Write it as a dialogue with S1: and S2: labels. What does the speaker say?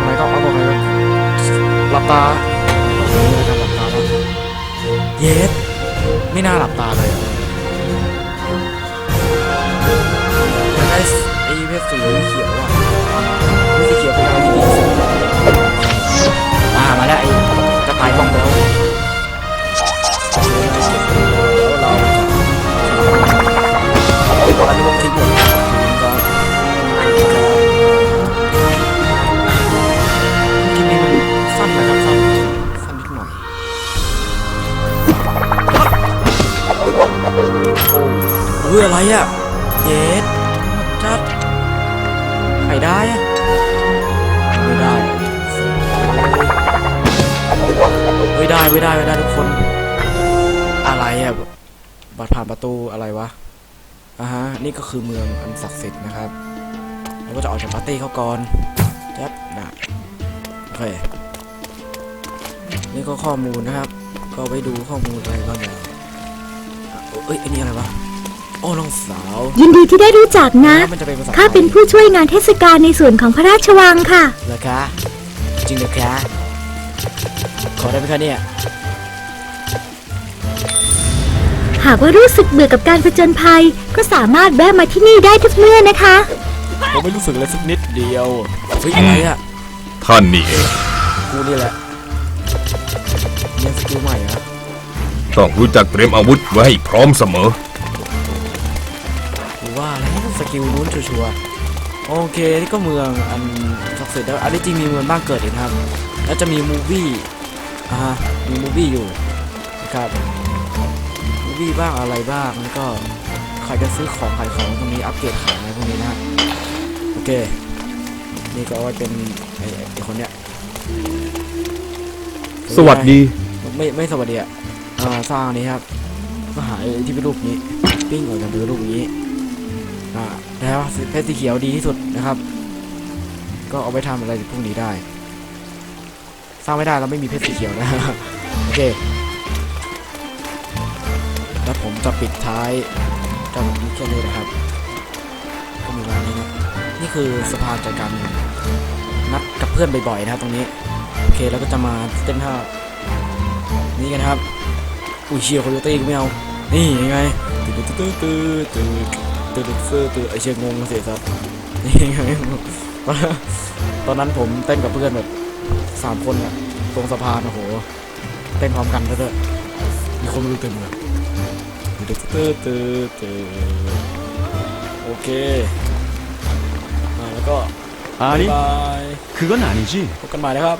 S1: อกไหนก็เอากล่อกไหนก็หลับตานี่แล้วกันหลับตาแล้วเยสไม่น่าหลับตาเลยอยากได้ไอ้เพชรสีเขียว ยอะไรอะเย็ดจัดใครได้อะไม่ได้ไม่ได้ไม่ได้ไม่ได้ทุกคน อะไรอะบัตรผ่านประตูอะไรวะอ่าฮะนี่ก็คือเมืองอันศักดิ์สิทธิ์นะครับเราก็จะออกจากปาร์ตี้เขาก่อนแจ๊บนะโอเคนี่ก็ข้อมูลนะครับ ก็ไปดูข้อมูลอะไรบ้างอย่างเอ้ยอันนี้อะไรวะ โอ้น้องสาว
S2: ยินดีที่ได้รู้จักนะ
S1: มันจะเป็นภาษา
S2: ข้าเป็นผู้ช่วยงานเทศกาลในส่วนของพระราชวังค่ะ
S1: เหรอคะ จริงเหรอคะ ขอได้ไหมคะเนี่ย
S2: หากว่ารู้สึกเบื่อกับการผจญภัย ก็สามารถแวะมาที่นี่ได้ทุกเมื่อนะคะ
S1: ผมไม่รู้สึกเลยสักนิดเดียวเฮ้ยอะไรอะ
S3: ท่านนี่เอง
S1: กูนี่แหละเรียนสกิลใหม่อะ
S3: ต้องรู้จักเตรียมอาวุธไว้ให้พร้อมเสมอ
S1: กูว่าแล้ว สกิลนู้นชัวร์ๆโอเคนี่ก็เมืองอันศักดิ์สิทธิ์แล้วอันนี้จริงมีเมืองบ้านเกิดอีกนะครับ แล้วจะมีมูวี่อ่าฮะมีมูวี่อยู่นะครับมูวี่บ้างอะไรบ้างแล้วก็ใครจะซื้อของขายของตรงนี้อัปเกรดของอะไรพวกนี้นะฮะโอเค นี่ก็เอาไว้เป็นไอ้ไอ้คนเนี้ย
S3: สวัสดี
S1: ไม่ไม่สวัสดีอะอ่าสร้างอันนี้ครับ ก็หาไอ้ที่เป็นรูปนี้ ปิ้งออกจากเป็นรูปนี้าแล้วเพชรสีเขียวดีที่สุดนะครับ ก็เอาไปทำอะไรพวกนี้ได้ สร้างไม่ได้เราไม่มีเพชรสีเขียวนะโอเคแล้วผมจะปิดท้ายกันแค่นี้นะครับก็มีวันนี้นะนี่คือสะพานจากการนัดกับเพื่อนบ่อยๆนะครับตรงนี้โอเคแล้วก็จะมาเต้นท่านี่กันครับอุ้ยเชียร์โคโยตี้ไม่เอานี่ยังไงตื้อตื้อตื้อตื้อ ตื้อตื้อตื้อตื้อไอเชียร์งงเสียสัสนี่ยังไงตอนนั้นตอนนั้นผมเต้นกับเพื่อนแบบสามคนอะตรงสะพานโอ้โห เต้นพร้อมกันแล้วด้วยมีคนไม่รู้เต็มเลยตื้อตื้อตื้อตื้อโอเคอ่าแล้วก็
S4: 아니
S1: บาย
S4: 그건 아니지
S1: พบกันใหม่นะครับ